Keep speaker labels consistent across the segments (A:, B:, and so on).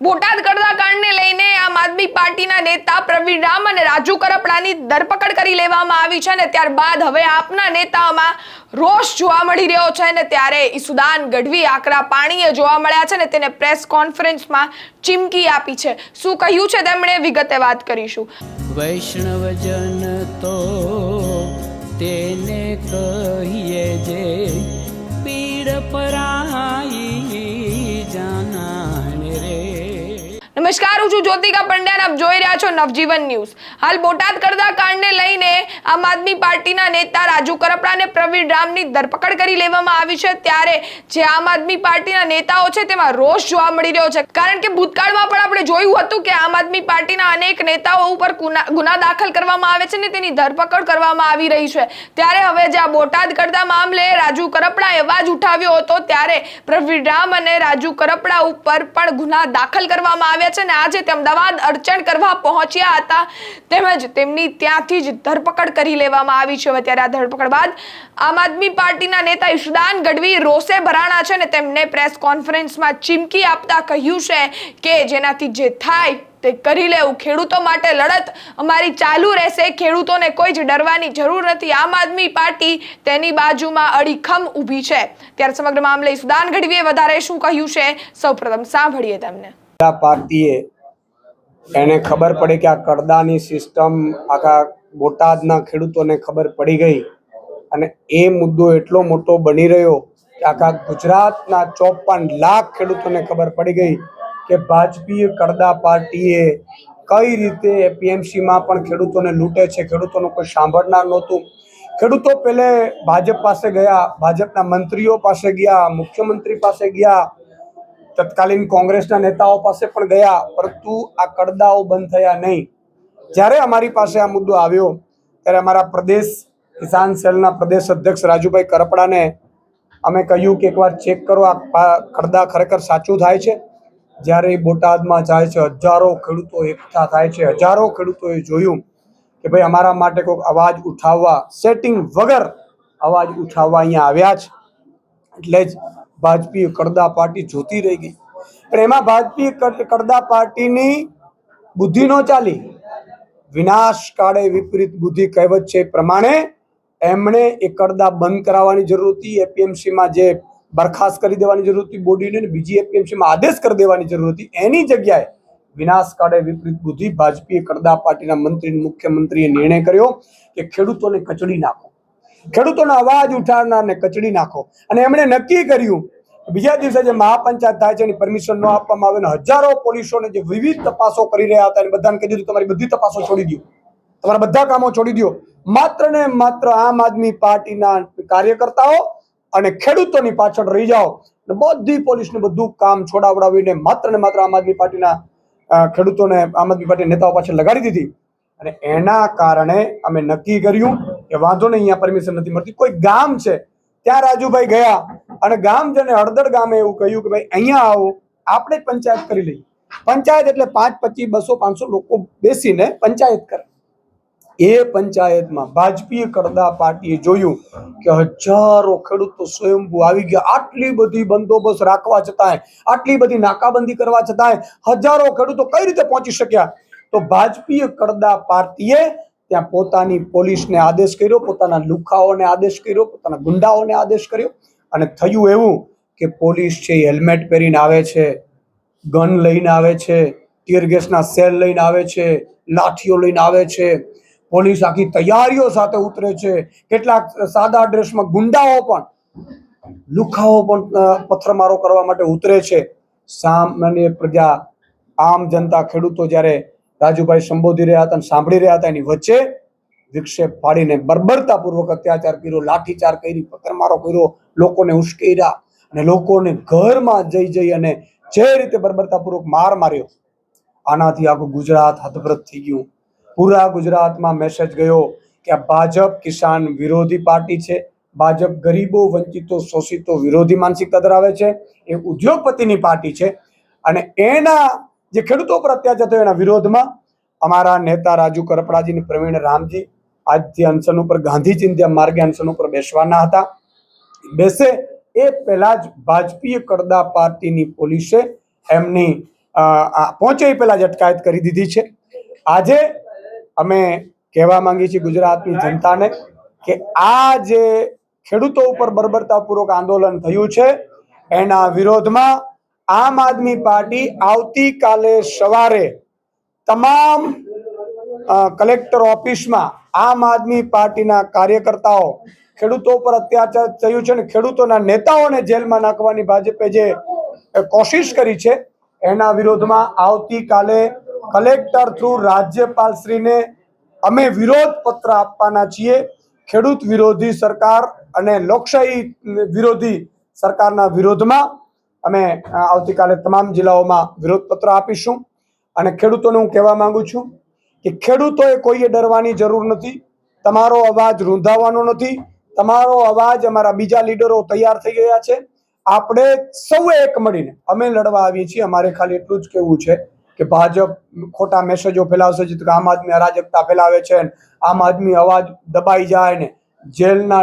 A: બોટાદ કાંડને લઈને આમ આદમી પાર્ટીના નેતા પ્રવીણ રામ અને રાજુ કરપડાની ધરપકડ કરી લેવામાં આવી છે ને ત્યારબાદ હવે આપના નેતાઓમાં રોષ જોવા મળી રહ્યો છે ને ત્યારે ઈસુદાન ગઢવી આકરા પાણીએ જોવા મળ્યા છે ને તેને પ્રેસ કોન્ફરન્સમાં ચીમકી આપી છે. શું કહ્યું છે તેમણે? વિગતે વાત કરીશું.
B: વૈષ્ણવજન તો તેને કહીએ જે પીડ પરાઈ
A: નમસ્કાર, હું છું જ્યોતિકા પંડ્યા આપ જોઈ રહ્યા છો નવજીવન ન્યૂઝ. હાલ બોટાદ કરતા કાંડને લઈને આમ આદમી પાર્ટીના નેતા રાજુ કરપડા અને પ્રવીણ રામની ધરપકડ કરી લેવામાં આવી છે. ત્યારે જે આમ આદમી પાર્ટીના નેતાઓ છે, તેમાં રોષ જોવા મળી રહ્યો છે. કારણ કે ભૂતકાળમાં પણ આપણે જોયું હતું કે આમ આદમી પાર્ટીના અનેક નેતાઓ ઉપર ગુના દાખલ કરવામાં આવે છે ને તેની ધરપકડ કરવામાં આવી રહી છે. ત્યારે હવે જે આ બોટાદ કરતા મામલે રાજુ કરપડાએ અવાજ ઉઠાવ્યો હતો, ત્યારે પ્રવીણ રામ અને રાજુ કરપડા ઉપર પણ ગુના દાખલ કરવામાં આવ્યા છે. ને આજે તે અમદાવાદ અડચણ કરવા પહોંચ્યા હતા. તેમજ તેમની ત્યાંથી જ ધરપકડ કરી લેવામાં આવી છે. ત્યારે આ ધરપકડ બાદ આમ આદમી પાર્ટીના નેતા ઈશુદાન ગઢવી રોષે ભરાણા છે અને તેમને પ્રેસ કોન્ફરન્સમાં ચીમકી આપતા કહ્યું છે કે જેનાથી જે થાય તે કરી લેવું. ખેડૂતો માટે લડત અમારી ચાલુ રહેશે. ખેડૂતોને કોઈ જ ડરવાની જરૂર નથી. આમ આદમી પાર્ટી તેની બાજુમાં અડીખમ ઊભી છે. ત્યારે સમગ્ર મામલે સુદાન ગઢવીએ વધારે શું કહ્યું છે? સૌપ્રથમ સાંભળીએ તેમને.
C: પાર્ટીએ એને ખબર પડી કે આ કડદાની સિસ્ટમ, આખા બોટાદના ખેડૂતોને ખબર પડી ગઈ. અને એ મુદ્દો એટલો મોટો બની રહ્યો કે આખા ગુજરાતના ચોપન લાખ ખેડૂતોને ખબર પડી ગઈ કે ભાજપીય કડદા પાર્ટીએ કઈ રીતે એપીએમસીમાં પણ ખેડૂતોને લૂંટે છે, ખેડૂતોનું કોઈ સાંભળનાર નહોતું. ખેડૂતો પહેલે ભાજપ પાસે ગયા, ભાજપના મંત્રીઓ પાસે ગયા, મુખ્યમંત્રી પાસે ગયા તત્કાલીન કોંગ્રેસના નેતાઓ પાસે પણ ગયા, પરંતુ આ કડદાઓ બંધ થયા નહીં. જ્યારે અમારી પાસે આ મુદ્દો આવ્યો, ત્યારે અમારા પ્રદેશ કિસાન સેલના પ્રદેશ અધ્યક્ષ રાજુભાઈ કરપડાને અમે કહ્યું કે એકવાર ચેક કરો, આ કડદા ખરેખર સાચું થાય છે? જ્યારે બોટાદમાં જાય છે, હજારો ખેડૂતો એકઠા થાય છે. હજારો ખેડૂતોએ જોયું કે ભાઈ, અમારા માટે કોઈક અવાજ ઉઠાવવા સેટિંગ વગર અવાજ ઉઠાવવા અહીંયા આવ્યા છે એટલે જ ભાજપી કડદા પાર્ટી જોતી રહી ગઈ. પણ એમાં ભાજપી કડ- કડદા પાર્ટીની બુદ્ધિ નો ચાલી. વિનાશ કાળે વિપરીત બુદ્ધિ કહેવત છે પ્રમાણે એમણે એ કડદા બંધ કરાવવાની જરૂર હતી. એપીએમસીમાં જે બરખાસ્ત કરી દેવાની જરૂર હતી બોડીને બીજી એપીએમસીમાં આદેશ કરી દેવાની જરૂર હતી. એની જગ્યાએ વિનાશ કાળે વિપરીત બુદ્ધિ ભાજપીએ કડદા પાર્ટીના મંત્રી મુખ્યમંત્રીએ નિર્ણય કર્યો કે ખેડૂતોને કચડી નાખો. ખેડૂતોનો અવાજ ઉઠાવનારને કચડી નાખો. અને એમણે નક્કી કર્યું, બીજા દિવસે જે મહાપંચાયત થાય છે એની પરમિશન ન આપવામાં આવે ને હજારો પોલીસોને જે વિવિધ તપાસો કરી રહ્યા હતા એને બધાને કહી દીધું, તમારી બધી તપાસો છોડી દો તમારા બધા કામો છોડી દો માત્ર ને માત્ર આમ આદમી પાર્ટીના કાર્યકર્તાઓ અને ખેડૂતોની પાછળ રહી જાઓ અને બધી પોલીસને બધું કામ છોડાવડાવીને માત્ર ને માત્ર આમ આદમી પાર્ટીના ખેડૂતોને આમ આદમી પાર્ટી નેતાઓ પાછળ લગાડી દીધી. અને એના કારણે અમે નક્કી કર્યું કે વાંધો નહીં, અહીંયા પરમિશન નથી મળતી. કોઈ ગામ છે, ત્યાં રાજુભાઈ ગયા અને ગામજને હળદર ગામે એવું કહ્યું કે ભાઈ, અહીંયા આવો, આપણે પંચાયત કરી લઈએ. પંચાયત એટલે પાંચ પચીસ, બસો, પાંચસો લોકો બેસીને પંચાયત કરે. એ પંચાયતમાં ભાજપીય કરદા પાર્ટીએ જોયું કે હજારો ખેડૂતો સ્વયંભૂ આવી ગયા. આટલી બધી બંદોબસ્ત રાખવા છતાંય, આટલી બધી નાકાબંધી કરવા છતાંય હજારો ખેડૂતો કઈ રીતે પહોંચી શક્યા? તો ભાજપીય કરદા પાર્ટીએ ત્યાં પોતાની પોલીસને આદેશ કર્યો, પોતાના લુખાઓને આદેશ કર્યો, પોતાના ગુંડાઓને આદેશ કર્યો. અને થયું એવું કે પોલીસ છે એ હેલ્મેટ પહેરીને આવે છે, ગન લઈને આવે છે, ટીયર ગેસના સેલ લઈને આવે છે, લાઠીઓ લઈને આવે છે. પોલીસ આખી તૈયારીઓ સાથે ઉતરે છે. કેટલાક સાદા ડ્રેસમાં ગુંડાઓ પણ, લુખાઓ પણ પથ્થરમારો કરવા માટે ઉતરે છે. સામાન્ય પ્રજા, આમ જનતા ખેડૂતો જ્યારે રાજુભાઈ સંબોધી રહ્યા હતા અને સાંભળી રહ્યા હતા એની વચ્ચે વિક્ષેપ ફાડીને બર્બરતાપૂર્વક અત્યાચાર કર્યો, લાઠીચાર કરી, પથ્થરમારો કર્યો, લોકોને ઉશ્કેર્યા અને લોકોને ઘરમાં જઈ જઈ અને જે રીતે બર્બરતાપૂર્વક માર માર્યો, આનાથી આખું ગુજરાત હતપ્રત થઈ ગયું. પૂરા ગુજરાતમાં મેસેજ ગયો કે આ ભાજપ કિસાન વિરોધી પાર્ટી છે. ભાજપ ગરીબો, વંચિતો, શોષિતો વિરોધી માનસિકતા ધરાવે છે. એ ઉદ્યોગપતિની પાર્ટી છે અને એના જે ખેડૂતો પર અત્યાચાર થયો એના વિરોધમાં અમારા નેતા રાજુ કરપડાજી અને પ્રવીણ રામજી આજથી અનશન ઉપર ગાંધી ચિંધ્યા માર્ગે અનશન ઉપર બેસવાના હતા. બેસે એ પહેલા જ ભાજપીય કરદા પાર્ટીની પોલીસે એમની પહોંચે એ પહેલાં જ અટકાયત કરી દીધી છે. આજે અમે કહેવા માંગીએ છીએ ગુજરાતની જનતાને કે આ જે ખેડૂતો ઉપર બર્બરતાપૂર્વક આંદોલન થયું છે, એના વિરોધમાં આમ આદમી પાર્ટી આવતીકાલે સવારે તમામ કલેક્ટર ઓફિસમાં આમ આદમી પાર્ટીના કાર્યકર્તાઓ, ખેડૂતો પર અત્યાચાર થયું છે અને ખેડૂતોના નેતાઓને જેલમાં નાખવાની ભાજપે જે કોશિશ કરી છે, એના વિરોધમાં આવતીકાલે કલેક્ટર થ્રુ રાજ્યપાલશ્રીને અમે વિરોધ પત્ર આપવાના છીએ. ખેડૂત વિરોધી સરકાર અને લોકશાહી વિરોધી સરકારના વિરોધમાં અમે આવતીકાલે તમામ જિલ્લાઓમાં વિરોધ પત્ર આપીશું. અને ખેડૂતોને હું કહેવા માંગુ છું કે ખેડૂતોએ કોઈએ ડરવાની જરૂર નથી, તમારો અવાજ રૂંધાવાનો નથી, તમારો અવાજ અમારા બીજા લીડરો તૈયાર થઈ ગયા છે. આપણે સૌએ એક મળીને, અમે લડવા આવીએ છીએ. અમારે ખાલી એટલું જ કહેવું છે કે ભાજપ ખોટા મેસેજો ફેલાવશે છે આમ આદમી અરાજકતા ફેલાવે છે આમ આદમી અવાજ દબાઈ જાય ને જેલના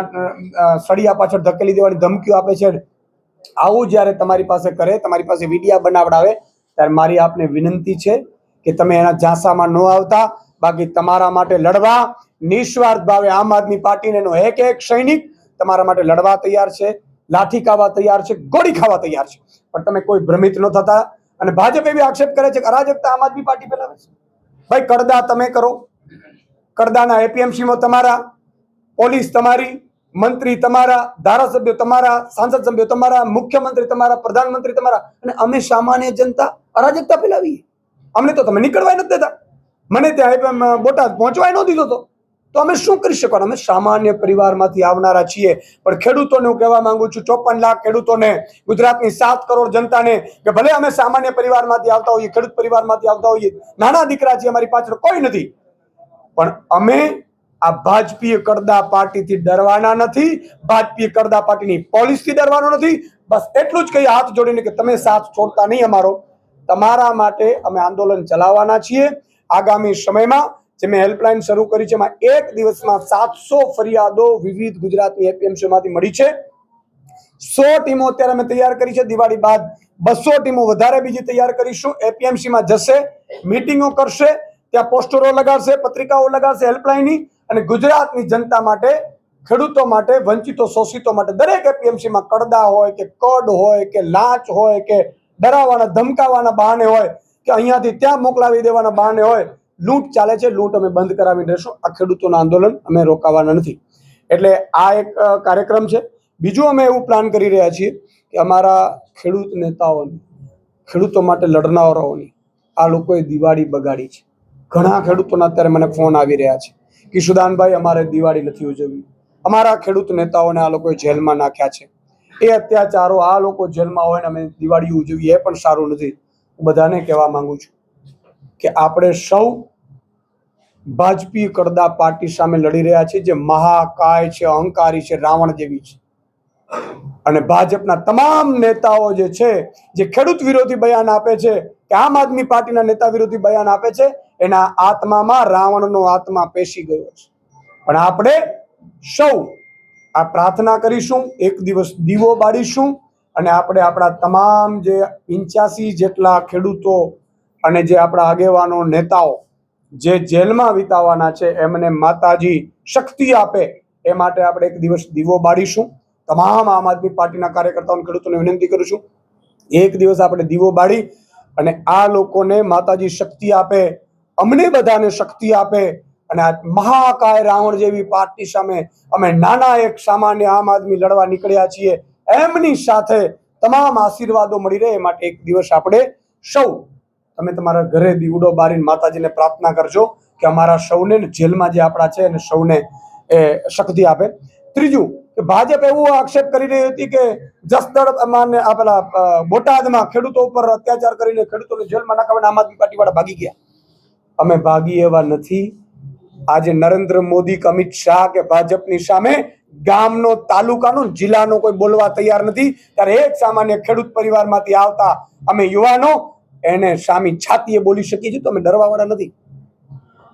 C: સળિયા પાછળ ધકેલી દેવાની ધમકીઓ આપે છે આવું જ્યારે તમારી પાસે કરે, તમારી પાસે વિડીયા બનાવડાવે, ત્યારે મારી આપને વિનંતી છે કે તમે એના ઝાંસામાં ન આવતા. બાકી તમારા માટે લડવા, નિસ્વાર્થ ભાવે આમ આદમી પાર્ટીને એનો એક એક સૈનિક તમારા માટે લડવા તૈયાર છે, લાઠી ખાવા તૈયાર છે, ગોળી ખાવા તૈયાર છે. પણ તમે કોઈ ભ્રમિત ન થતા અને ભાજપ એવી આક્ષેપ કરે છે કે અરાજકતા આમ આદમી પાર્ટી ફેલાવે છે. ભાઈ કડદા તમે કરો. કડદાના એપીએમસીમાં તમારા, પોલીસ તમારી મંત્રી તમારા, ધારાસભ્યો તમારા, સાંસદ સભ્યો તમારા, મુખ્યમંત્રી તમારા, પ્રધાનમંત્રી તમારા અને અમે સામાન્ય જનતા અરાજકતા ફેલાવીએ. અમને તો તમે નીકળવાય નથી દેતા. મને ત્યાં બોટાદ પહોંચવાય ન દીધો તો. તો અમે શું કરી શકવાનું? અમે સામાન્ય પરિવારમાંથી આવનારા છીએ. પણ ખેડૂતોને હું કહેવા માંગુ છું, ચોપન લાખ ખેડૂતોને ગુજરાતની સાત કરોડ જનતાને કે ભલે અમે સામાન્ય પરિવારમાંથી આવતા હોઈએ, ખેડૂત પરિવારમાંથી આવતા હોઈએ, નાના દીકરા છીએ, અમારી પાછળ કોઈ નથી. પણ અમે આ ભાજપીય કરદા પાર્ટીથી ડરવાના નથી, ભાજપીય કરદા પાર્ટીની પોલિસીથી ડરવાનો નથી. બસ એટલું જ કહીએ, હાથ જોડીને કે તમે સાથ છોડતા નહીં અમારો. તમારા માટે અમે આંદોલન ચલાવવાના છીએ. આગામી સમયમાં જે મેં હેલ્પલાઇન શરૂ કરી છે, એમાં એક દિવસમાં સાતસો ફરિયાદો વિવિધ ગુજરાતની એપીએમસીમાંથી મળી છે. સો ટીમો અત્યારે અમે તૈયાર કરી છે. દિવાળી બાદ બસો ટીમો વધારે બીજી તૈયાર કરીશું. એપીએમસીમાં જશે, મીટિંગો કરશે, ત્યાં પોસ્ટરો લગાડશે, પત્રિકાઓ લગાડશે, હેલ્પલાઇનની. અને ગુજરાતની જનતા માટે, ખેડૂતો માટે, વંચિતો, શોષિતો માટે દરેક એપીએમસીમાં કડદા હોય કે કડ હોય કે લાંચ હોય કે ડરાવવાના ધમકાવાના બહાને હોય કે અહીંયાથી ત્યાં મોકલાવી દેવાના બહાને હોય, લૂંટ ચાલે છે. લૂંટ અમે બંધ કરાવી દેશું. આ ખેડૂતોના આંદોલન અમે રોકાવાના નથી. એટલે આ એક કાર્યક્રમ છે. બીજું અમે એવું પ્લાન કરી રહ્યા છીએ કે અમારા ખેડૂત નેતાઓની, ખેડૂતો માટે લડનારાઓની આ લોકોએ દિવાળી બગાડી છે. ઘણા ખેડૂતોના અત્યારે મને ફોન આવી રહ્યા છે. કે સુદાનભાઈ, અમારે દિવાળી નથી ઉજવવી. અમારા ખેડૂત નેતાઓને આ લોકોએ જેલમાં નાખ્યા છે. એ અત્યાચારો આ લોકો જેલમાં હોય ને અમે દિવાળી ઉજવીએ, એ પણ સારું નથી. હું બધાને કહેવા માંગુ છું કે આપણે સૌ ભાજપી કરદા પાર્ટી સામે લડી રહ્યા છે જે મહાકાય છે, અહંકારી છે, રાવણ જેવી છે. અને ભાજપના તમામ નેતાઓ જે છે, જે ખેડૂત વિરોધી બયાન આપે છે, કે આમ આદમી પાર્ટીના નેતા વિરોધી બયાન આપે છે, એના આત્મામાં રાવણનો આત્મા પેશી ગયો છે. પણ આપણે સૌ આ પ્રાર્થના કરીશું, એક દિવસ દીવો બાળીશું, અને આપણે આપણા તમામ જે પંચ્યાસી જેટલા ખેડૂતો અને જે આપણા આગેવાનો નેતાઓ જે જેલમાં વિતાવાના છે, એમને માતાજી શક્તિ આપે, એ માટે આપણે એક દિવસ દીવો બાળીશું. તમામ આમ આદમી પાર્ટીના કાર્યકર્તાઓને, ખેડૂતોને વિનંતી કરું છું, એક દિવસ આપણે દીવો બાળી અને આ લોકોને માતાજી શક્તિ આપે, અમને બધાને શક્તિ આપે અને આ મહાકાય રાવણ જેવી પાર્ટી સામે અમે નાના એક સામાન્ય આમ આદમી લડવા નીકળ્યા છીએ. એમની સાથે તમામ આશીર્વાદો મળી રહે એ માટે એક દિવસ આપણે સૌ, તમે તમારા ઘરે દીવડો બારીને માતાજીને પ્રાર્થના કરજો કે અમારા સૌને જેલમાં જે આપણા છે એને સૌને એ શક્તિ આપે. ત્રીજું કે ભાજપ એવું આક્ષેપ કરી રહી હતી કે જસદળ માને આ પેલા બોટાદમાં ખેડૂતો ઉપર અત્યાચાર કરીને ખેડૂતોને જેલમાં નાખવાના આમ આદમી પાર્ટી વાળા ભાગી ગયા. અમે ભાગી એવા નથી. આજે નરેન્દ્ર મોદી, કે અમિત શાહ કે ભાજપની સામે ગામનો, તાલુકાનો, જિલ્લાનો કોઈ બોલવા તૈયાર નથી. ત્યારે એક સામાન્ય ખેડૂત પરિવારમાંથી આવતા અમે યુવાનો એને સામી છાતીએ બોલી શકીએ છીએ તો અમે ડરવાવાળા નથી.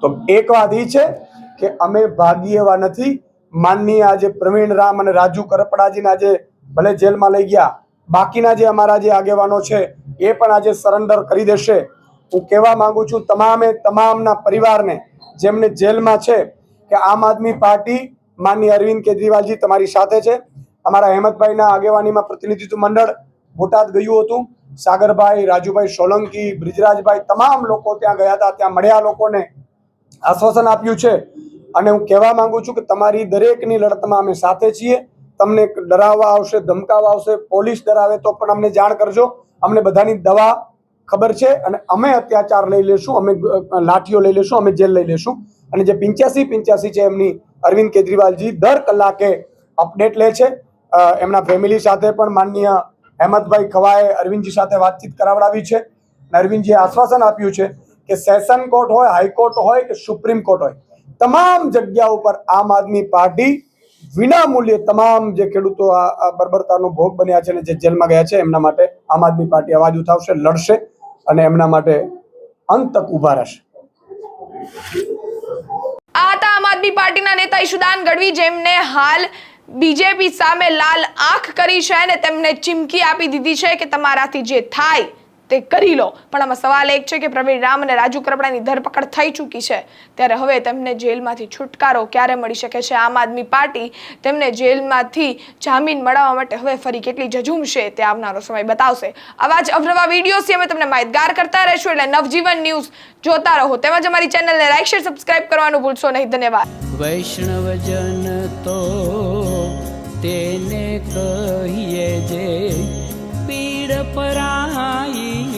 C: તો એક વાત એ છે કે અમે ભાગી એવા નથી. માનનીય આજે પ્રવીણ રામ અને રાજુ કરપડાજીને આજે ભલે જેલમાં લઈ ગયા, બાકીના જે અમારા જે આગેવાનો છે, એ પણ આજે સરેન્ડર કરી દેશે. હું કહેવા માંગુ છું, તમામે તમામના પરિવારને, જેમને જેલમાં છે, કે આમ આદમી પાર્ટી માનની અરવિંદ કેજરીવાલજી તમારી સાથે છે. અમારા અહેમદભાઈના આગેવાનીમાં પ્રતિનિધિત્વ મંડળ બોટાદ ગયું હતું. સાગરભાઈ, રાજુભાઈ સોલંકી, બ્રિજરાજભાઈ, તમામ લોકો ત્યાં ગયા હતા. ત્યાં મળ્યા લોકોને આશ્વાસન આપ્યું છે. અને હું કહેવા માંગુ છું કે તમારી દરેકની લડતમાં અમે સાથે છીએ. તમને ડરાવવા આવશે, ધમકાવવા આવશે, પોલીસ ડરાવે તો પણ અમને જાણ કરજો. અમને બધાની દવા ખબર છે અને અમે અત્યાચાર લઈ લેશું, અમે લાઠીઓ લઈ લેશું, અમે જેલ લઈ લેશું. અને જે પિંચ્યાસી પિંચ્યાસી છે એમની અરવિંદ કેજરીવાલજી દર કલાકે અપડેટ લે છે. એમના ફેમિલી સાથે પણ માનનીય હેમંતભાઈ ખવાએ અરવિંદજી સાથે વાતચીત કરાવડાવી છે. અને અરવિંદજીએ આશ્વાસન આપ્યું છે કે સેશન કોર્ટ હોય હાઈકોર્ટ હોય કે સુપ્રીમ કોર્ટ હોય તમામ જગ્યા ઉપર આમ આદમી પાર્ટી વિના મૂલ્યે તમામ જે ખેડૂતો આ બર્બરતાનો ભોગ બન્યા છે અને જે જેલમાં ગયા છે, એમના માટે આમ આદમી પાર્ટી અવાજ ઉઠાવશે, લડશે અને એમના માટે અંત તક ઊભા રહેશે.
A: આ હતા આમ આદમી પાર્ટીના નેતા ઈશુદાન ગઢવી, જેમને હાલ બીજેપી સામે લાલ આંખ કરી છે અને તેમને ચીમકી આપી દીધી છે કે તમારાથી જે થાય તે કરી લો. પણ આમાં સવાલ એક છે કે પ્રવીણ રામ અને રાજુ કરપડાની ધરપકડ થઈ ચૂકી છે. ત્યારે હવે તેમને જેલમાંથી છુટકારો ક્યારે મળી શકે છે? આમ આદમી પાર્ટી તેમને જેલમાંથી જામીન મળવા માટે હવે ફરી કેટલી જજુમશે તે આવનારો સમય બતાવશે. આવા જ અવનવા વિડીયોથી અમે તમને માહિતગાર કરતા રહીશું એટલે નવજીવન ન્યૂઝ જોતા રહો. તેમજ અમારી ચેનલને લાઈક, શેર, સબસ્ક્રાઇબ કરવાનું ભૂલશો નહીં. ધન્યવાદ.
B: વૈષ્ણવજન તો તેને કહીએ પરાઈ